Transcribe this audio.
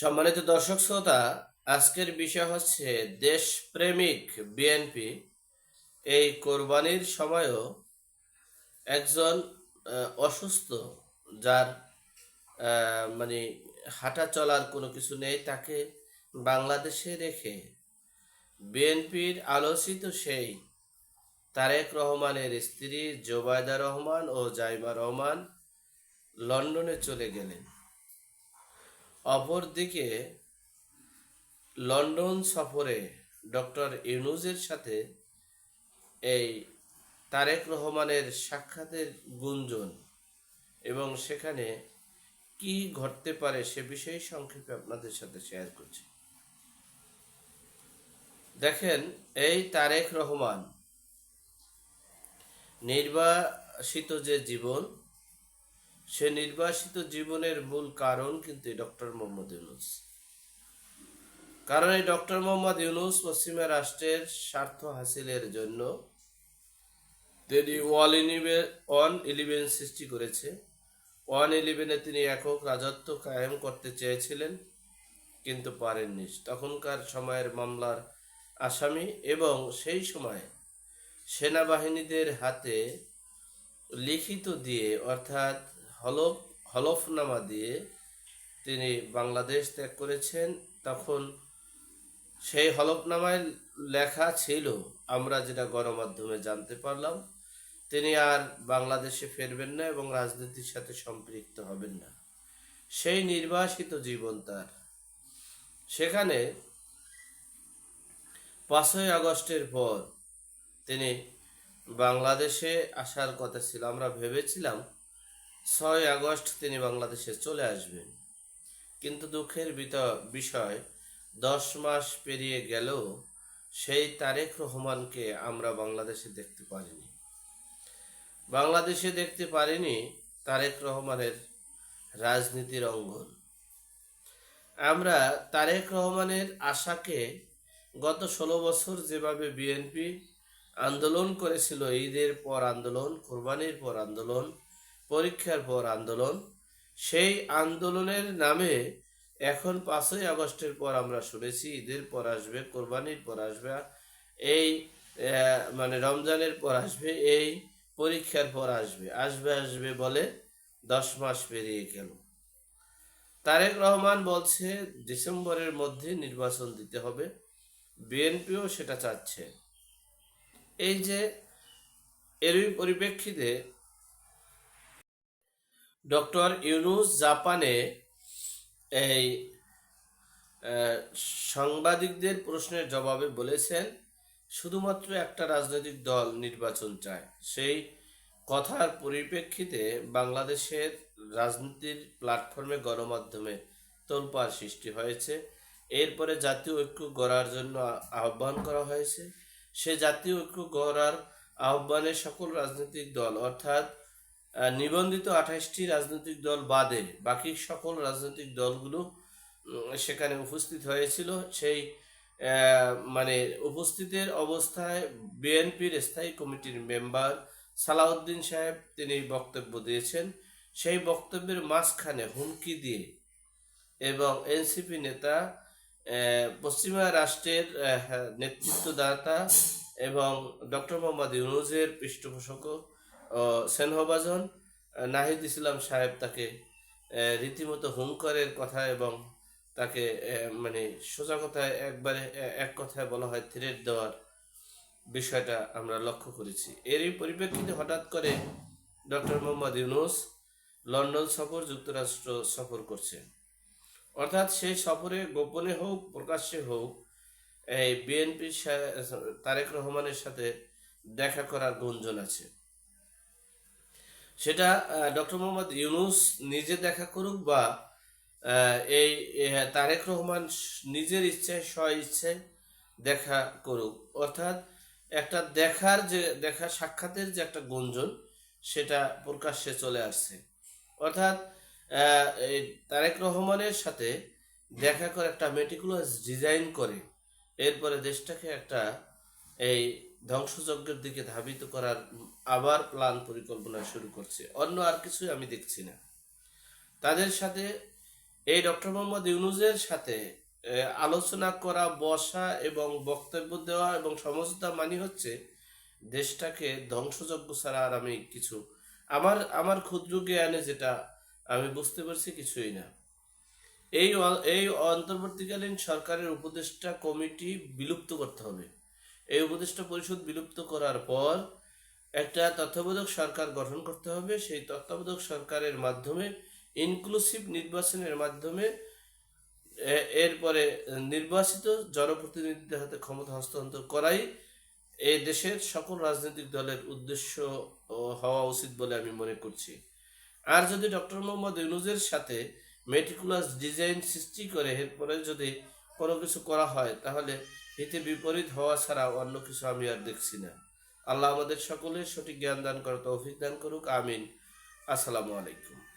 সম্মানিত দর্শক শ্রোতা, আজকের বিষয় হচ্ছে দেশপ্রেমিক বিএনপি এই কোরবানির সময়ও একজন অসুস্থ যার মানে হাঁটা চলার কোনো কিছু নেই, তাকে বাংলাদেশে রেখে বিএনপির আলোচিত সেই তারেক রহমানের স্ত্রী জোবায়দা রহমান ও জাইমা রহমান লন্ডনে চলে গেলেন। অপরদিকে লন্ডন সফরে ডক্টর ইউনুজের সাথে এই তারেক রহমানের সাক্ষাতের গুঞ্জন এবং সেখানে কি ঘটতে পারে সে বিষয়ে সংক্ষেপে আপনাদের সাথে শেয়ার করছি। দেখেন, এই তারেক রহমান নির্বাসিত যে জীবন সে নির্বাসিত জীবনের মূল কারণ কিন্তু ডক্টর মোহাম্মদ ইউনুস। কারণ এই ডক্টর মোহাম্মদ ইউনুস পশ্চিমা রাষ্ট্রের স্বার্থ হাসিলের জন্য তিনি ওয়ান ইলেভেন ওয়ান ইলেভেন সৃষ্টি করেছে। ওয়ান ইলেভেনে তিনি একক রাজত্ব কায়েম করতে চেয়েছিলেন, কিন্তু পারেননি। তখনকার সময়ের মামলার আসামি এবং সেই সময় সেনাবাহিনীদের হাতে লিখিত দিয়ে, অর্থাৎ হলফ হলফনামা দিয়ে তিনি বাংলাদেশ ত্যাগ করেছেন। তখন সেই হলফনামায় লেখা ছিল, আমরা যেটা গণমাধ্যমে জানতে পারলাম, তিনি আর বাংলাদেশে ফিরবেন না এবং রাজনীতির সাথে সম্পৃক্ত হবেন না। সেই নির্বাসিত জীবন তার। সেখানে পাঁচই আগস্টের পর তিনি বাংলাদেশে আসার কথা ছিল, আমরা ভেবেছিলাম ছয় আগস্ট তিনি বাংলাদেশে চলে আসবেন। কিন্তু দুঃখের বিষয়, দশ মাস পেরিয়ে গেলেও সেই তারেক রহমানকে আমরা বাংলাদেশে দেখতে পারিনি। বাংলাদেশে দেখতে পারিনি তারেক রহমানের রাজনীতির অঙ্গন। আমরা তারেক রহমানের আশাকে গত ষোলো বছর যেভাবে বিএনপি আন্দোলন করেছিল, ঈদের পর আন্দোলন, কোরবানির পর আন্দোলন পরীক্ষার পর আন্দোলন। সেই আন্দোলনের নামে এখন পাঁচই আগস্টের পর আমরা শুনেছি, ঈদের পর আসবে, কোরবানির পর আসবে, এই মানে রমজানের পর আসবে, এই পরীক্ষার পর আসবে। আসবে আসবে বলে দশ মাস পেরিয়ে গেল। তারেক রহমান বলছে, ডিসেম্বরের মধ্যে নির্বাচন দিতে হবে। বিএনপিও সেটা চাচ্ছে। এই যে, এরই পরিপ্রেক্ষিতে ডক্টর ইউনুস জাপানে এই সাংবাদিকদের প্রশ্নের জবাবে বলেছেন, শুধুমাত্র একটা রাজনৈতিক দল নির্বাচন চায়। সেই কথার পরিপ্রেক্ষিতে বাংলাদেশের রাজনীতির প্ল্যাটফর্মে গণমাধ্যমে তোলপাড় সৃষ্টি হয়েছে। এরপরে জাতীয় ঐক্য গড়ার জন্য আহ্বান করা হয়েছে। সে জাতীয় ঐক্য গড়ার আহ্বানে সকল রাজনৈতিক দল, অর্থাৎ নিবন্ধিত আঠাশটি রাজনৈতিক দল বাদে বাকি সকল রাজনৈতিক দলগুলো সেখানে উপস্থিত হয়েছিল। সেই মানে উপস্থিতের অবস্থায় বিএনপির স্থায়ী কমিটির মেম্বার সালাউদ্দিন সাহেব, তিনি বক্তব্য দিয়েছেন। সেই বক্তব্যের মাঝখানে হুমকি দিয়ে এবং এনসিপি নেতা পশ্চিমা রাষ্ট্রের নেতৃত্বদাতা এবং ডক্টর মোহাম্মদ ইউনুজের পৃষ্ঠপোষক ও স্নেহভাজন নাহিদ ইসলাম সাহেব তাকে রীতিমতো হুঙ্কারের কথা এবং তাকে মানে সোজা কথায় একবারে এক কথায় বলা হয় থ্রেট দেওয়ার বিষয়টা আমরা লক্ষ্য করেছি। এরই পরিপ্রেক্ষিতে হঠাৎ করে ডক্টর মোহাম্মদ ইউনুস লন্ডন সফর যুক্তরাষ্ট্র সফর করছে। অর্থাৎ সেই সফরে গোপনে হোক, প্রকাশ্যে হোক, এই বিএনপির তারেক রহমানের সাথে দেখা করার গুঞ্জন আছে। সেটা ডক্টর মোহাম্মদ ইউনুস নিজে দেখা করুক বা এই তারেক রহমান নিজের ইচ্ছায় স্ব ইচ্ছায় দেখা করুক। অর্থাৎ একটা দেখার যে, দেখা সাক্ষাতের যে একটা গুঞ্জন, সেটা প্রকাশ্যে চলে আসছে। অর্থাৎ এই তারেক রহমানের সাথে দেখা করে একটা মেটিকুলাস ডিজাইন করে, এরপরে দেশটাকে একটা, এই ধ্বংসযজ্ঞের দিকে ধাবিত করার আবার প্ল্যান পরিকল্পনা শুরু করছে। অন্য আর কিছুই আমি দেখছি না। তাদের সাথে, এই ডক্টর মোহাম্মদ ইউনুজের সাথে আলোচনা করা, বসা এবং বক্তব্য দেওয়া এবং সমঝোতা মানি হচ্ছে, দেশটাকে ধ্বংসযজ্ঞ ছাড়া আর আমি কিছু, আমার আমার ক্ষুদ্র জ্ঞানে যেটা আমি বুঝতে পারছি কিছুই না। এই এই অন্তর্বর্তীকালীন সরকারের উপদেষ্টা কমিটি বিলুপ্ত করতে হবে। এই উপদেষ্টা পরিষদ বিলুপ্ত করার পর একটা তত্ত্বাবধায়ক সরকার গঠন করতে হবে। সেই তত্ত্বাবধায়ক সরকারের মাধ্যমে ইনক্লুসিভ নির্বাচনের মাধ্যমে, এ- এরপরে নির্বাচিত জনপ্রতিনিধিদের হাতে ক্ষমতা হস্তান্তর করাই এই দেশের সকল রাজনৈতিক দলের উদ্দেশ্য হওয়া উচিত বলে আমি মনে করছি। আর যদি ডক্টর মোহাম্মদ ইউনুজের সাথে মেটিকুলাস ডিজাইন সৃষ্টি করে, এরপরে যদি কোনো কিছু করা হয়, তাহলে এতে বিপরীত হওয়া ছাড়া অন্য কিছু আমি আর দেখছি না। আল্লাহ আমাদের সকলের সঠিক জ্ঞান দান করো তৌফিক দান করুক, আমিন। আসসালামু আলাইকুম।